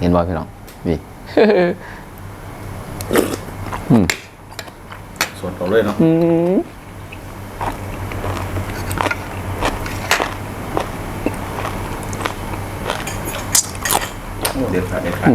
เห็นบ่พี่น้องนี่สดเอาเลยเนาะอืมโอ้เด็ดขาดเด็ดขาด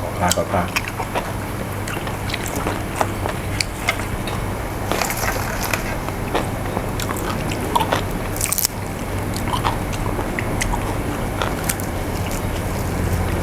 ขอพาขอพา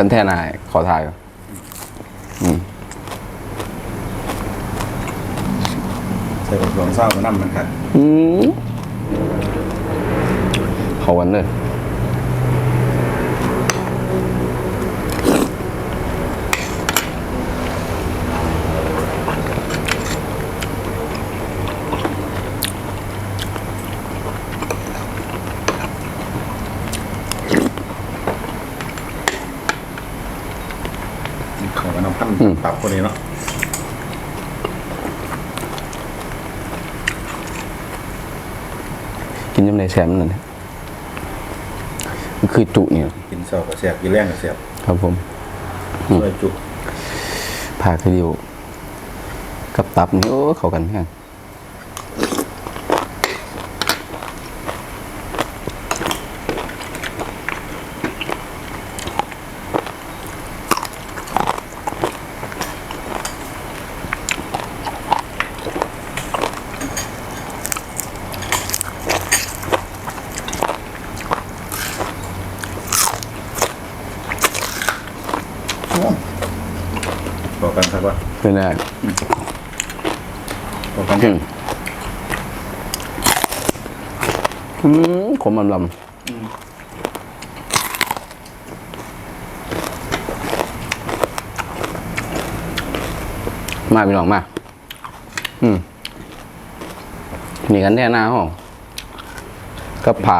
เป็นแท่นายขอถ่ายก่อนอืมใส่กับหลวงเศร้ากับน้ำมันครับอืมเขาวันเลยขอกับน้ำพันปรับคนนี้เนาะ กินยังไงแซมนั่นนะมันคือจุเนี่ยกินเศร้ากับเสียบกินแรงกับเสียบครับผมช่วยจุผ่าคืออยู่กับตับนี่โอ้เข้ากันแค่ บอก กันครับว่าเป็นไงบอกกันอืมอืมขมลำลำมาพี่น้องมา อืม นี่กันแน่หน้าห้องก็ผ่า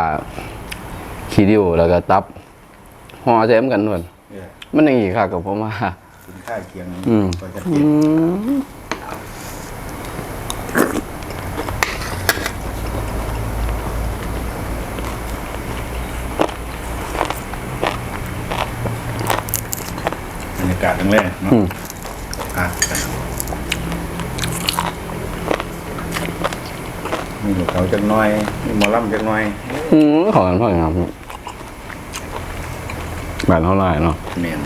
ขี้ดิวแล้วก็ตับห่อแซมกันด้วยเนี่ยมันอย่างนี้ค่ะกับผมว่ากิน ข้าวเคียงอืม ก็จะอืกินมบรรยากาศแรกๆเนาะอืมอะมีหัวเขาจักหน้อย มีหมอลำจักหน้อยอืมขอกันพ่ออย่างครับแบบเท่าไหร่เนาะเนียน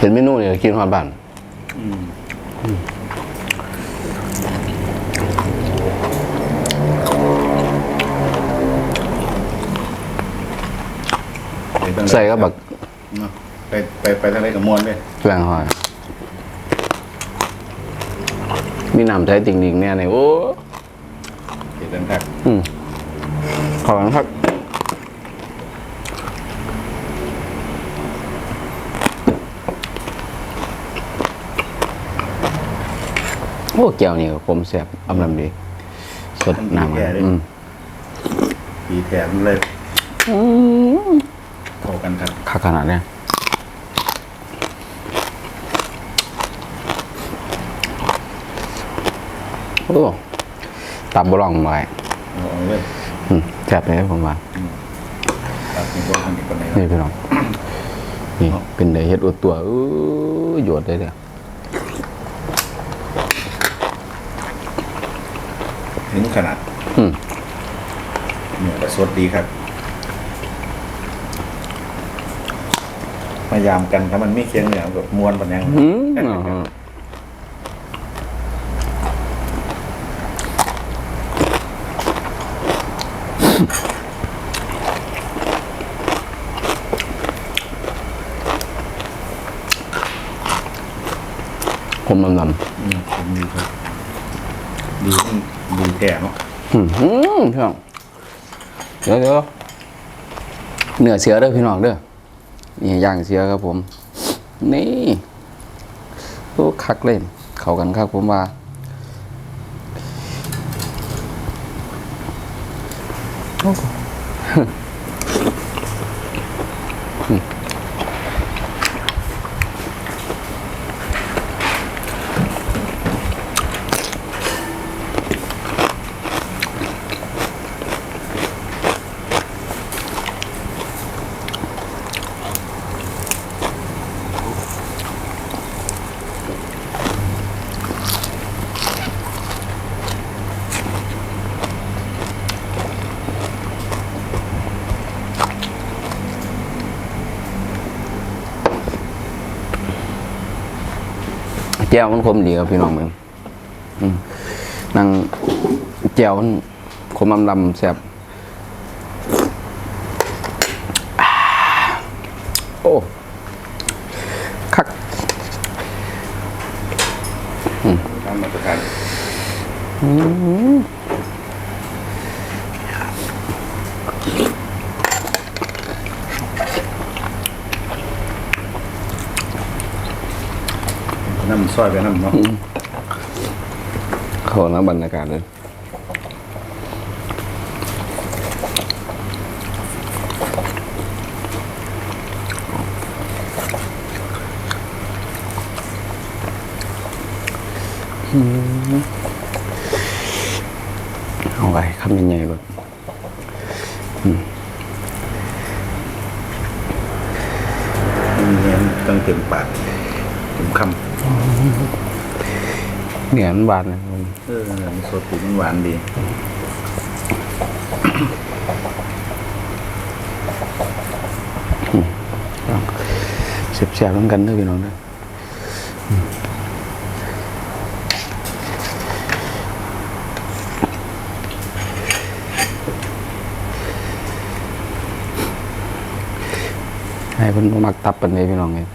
เห็นเมนูเนี่ยกินฮอดบ้านอืมไปทางใดใส่ก็บักเนาะไปไปไปทางไหนกับมวนเลยแกงหอย มีน้ำใจติ่งๆเนี่ยเนี่ยโอ้เห็นกันครับอืมขอกันครับ อ้แก้วนี่ก็คมแซ่บอำลำดี สดน้ำมันอืมปีแถมเลยเข้ากันครับคักขนาดเนี้ยโอ้ตับบลองไว้เอาเอาเลยอืมแซ่บเลยผมว่าตัดเป็นตัวคนอีกคนไหนนี่พี่น้องนี่เป็นไดเฮ็ดอวดตัวเออหยวดเลยเด้อ ถึง ขนาดอืมเหนือสดดีครับพยายามกันถ้ามันไม่เคียงเหนือแบบมวนปันยังอืมอ่าฮะผมลำลำอืมผมดีครับ ดี ดีแก่เนาะอืมพี่น้องเดี๋ยวเดี๋ยวเนื้อเสือเด้อพี่น้องเด้อนี่ย่างเสือครับผม นี่โอ้คักเล่น เข้ากันครับผมว่าโอ้ แก้วมันคมดีครับพี่น้องมึงอืมนั่งแก้วมันคมอำลำแซ่บอ่าโอ้คักทำมาตรการ น้ำซอยไปน้ำเนาะขอน้ำบรรยากาศเลยเอาไว้คำใหญ่ๆแบบมั นี่ยนบานเลยมันำเออมันสดถึงมันหวานดีเสียบๆร่วมกันเด้วยพี่น้องเด้ออืมให้เพิ่นมักตับปันนี้พี่น้องเอง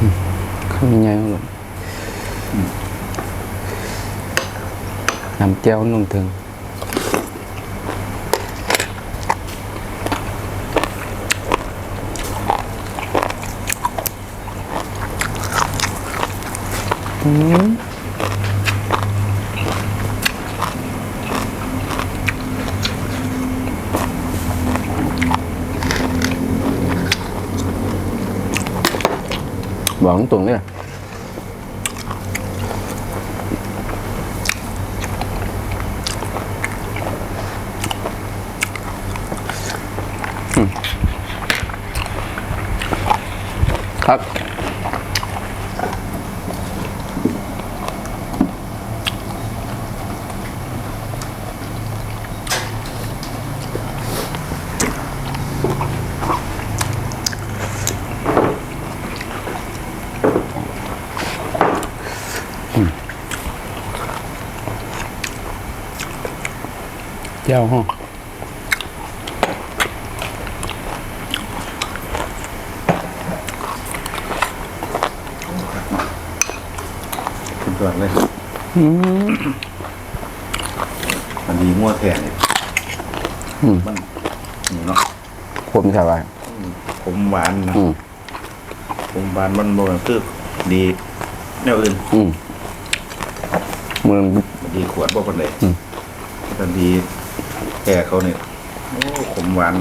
อืมข้าวมันใหญ่หมดน้ำเจียวนุ่มถึงบอ กตรงๆเนี่ยอื ครับเจ้าห้อง สุดยอดเลยมันดีงัวแทนเนี่ยอืมมันนี่เนาะผมใช่ไหมผมหวานนะอืมผมหวานมันบ่คือดีแนวอื่นอืมมือมันดีขวดบ่ปานใดอืมแต่ดีแก่เขาเนี่ยโอ้ขมหวาน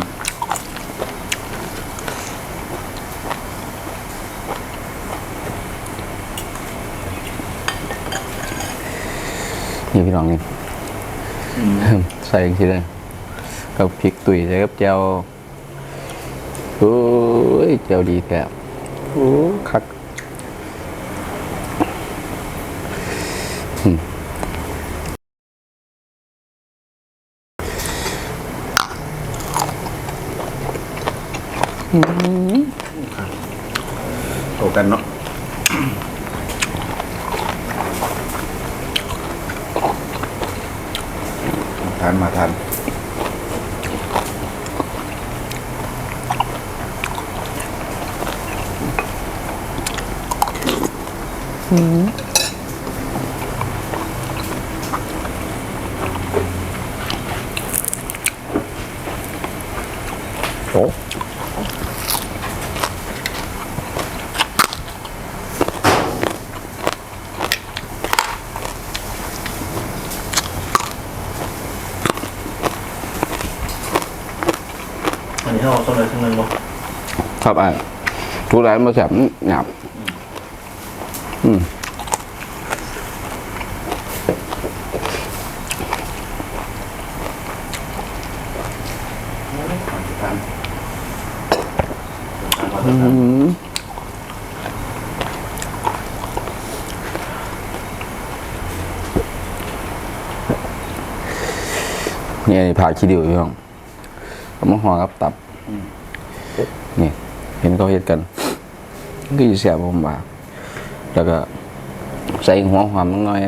นี่พี่น้องนี่ใส่ยังไงเลยกับพริกตุ๋ยใส่กับแจ่วโอ้ยแจ่วดีแท้โอ้คักอืมโตกันเนาะทานมาทาน โอ้อันนี้เขาต้ นเลยทั้งนั้นบ่ครับอะทุกร้านมาแสบหยาบอืมอืมนี่ผ่าขี้ดิวพี่น้องเอามาห่อกับตับ นี่ เห็นเขาเฮ็ดกัน ก็อยู่เสียผมว่า แล้วก็ใส่หัวหอมหน่อย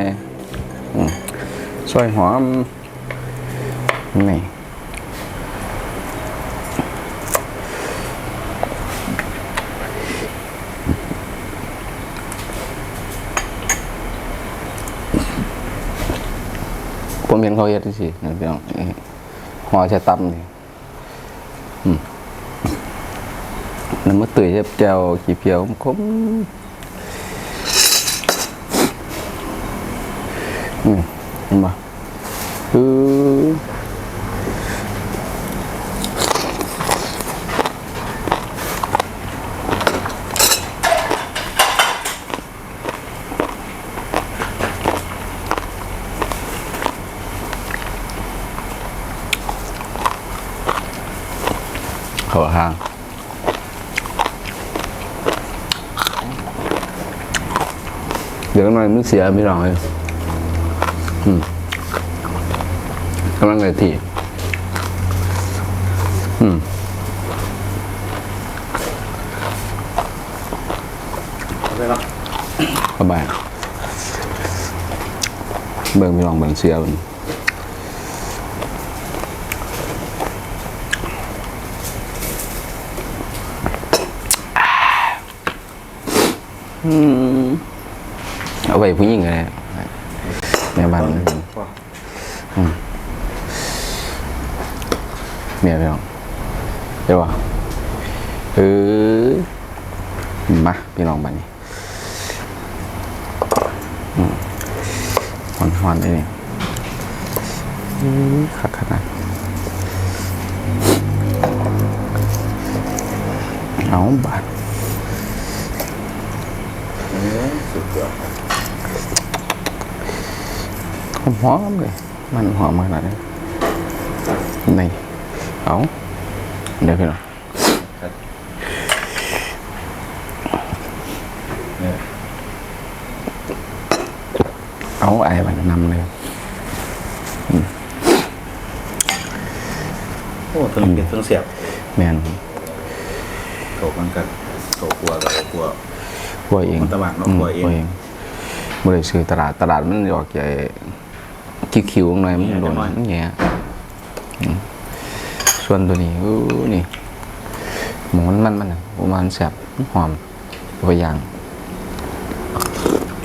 อืมซอยหอมนี่ผมเห็นเขาเฮ็ดสินะพี่น้องเอ้ยห่อใช้ตำนี่อืมน้ำมะตื่ยเจ็บแจวขี้เพียวคม อืมเห็นปะคือเขาห้างเดี๋ยวมันมันเสียไม่รองเลยอืม กำลังเลยทีอืมไปเนาะสบายเบิ่งไม่รองเบิ่งเสียมันอืมเอาไปผู้หญิงเลยแม่บ้านพ่อ เมียพี่น้องเดี๋ยววะเออมาพี่น้องบ้านนี้หอนหอนๆเลยนี่อื้อคักขนาดเอาบาดเออสุดยอดหอมเลย มันหอมขนาดนี้นี่ เอาเดี๋ยวพี่น้องเนี่ยเอาไอ้มันนำเลยโอ้ทั้งเก็บทั้งเสียบแมนโตมันกันโตกลัวกับกลัวกล้วยเองมันตะวันเนอะมกล้วยเองบ่ได้ซื้อตลาดตลาดมันออกใหญ่คิวๆหน่อยมันโดนมันแง่อืม ส่วนตัวนี้อู้นี่หมูมันมันมันนะประมาณแสบหอมตัวอย่าง